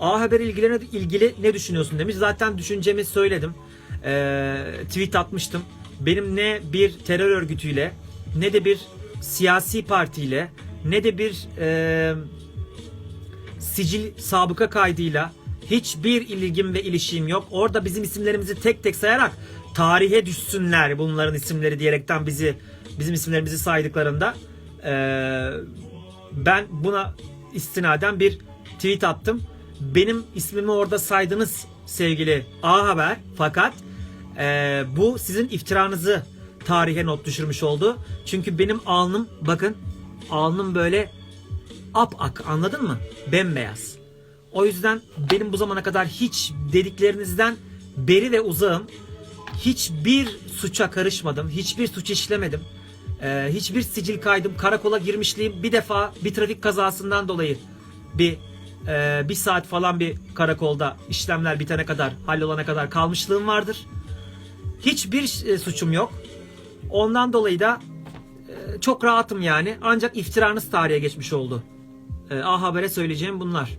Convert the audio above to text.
A Haber ilgili, ilgili ne düşünüyorsun demiş. Zaten düşüncemi söyledim. Ee, tweet atmıştım. Benim ne bir terör örgütüyle ne de bir siyasi partiyle ne de bir e, sicil sabıka kaydıyla hiçbir ilgim ve ilişkim yok. Orada bizim isimlerimizi tek tek sayarak tarihe düşsünler bunların isimleri diyerekten bizi bizim isimlerimizi saydıklarında eee, ben buna istinaden bir tweet attım. Benim ismimi orada saydınız sevgili A Haber fakat eee, bu sizin iftiranızı tarihe not düşürmüş oldu. Çünkü benim alnım bakın alnım böyle apak anladın mı? Bembeyaz. O yüzden benim bu zamana kadar hiç dediklerinizden beri ve uzağım. Hiçbir suça karışmadım. Hiçbir suç işlemedim. Ee, hiçbir sicil kaydım. Karakola girmişliğim bir defa bir trafik kazasından dolayı bir e, bir saat falan bir karakolda işlemler bitene kadar hallolana kadar kalmışlığım vardır. Hiçbir e, suçum yok. Ondan dolayı da e, çok rahatım yani. Ancak iftiranız tarihe geçmiş oldu. E, A Haber'e söyleyeceğim bunlar.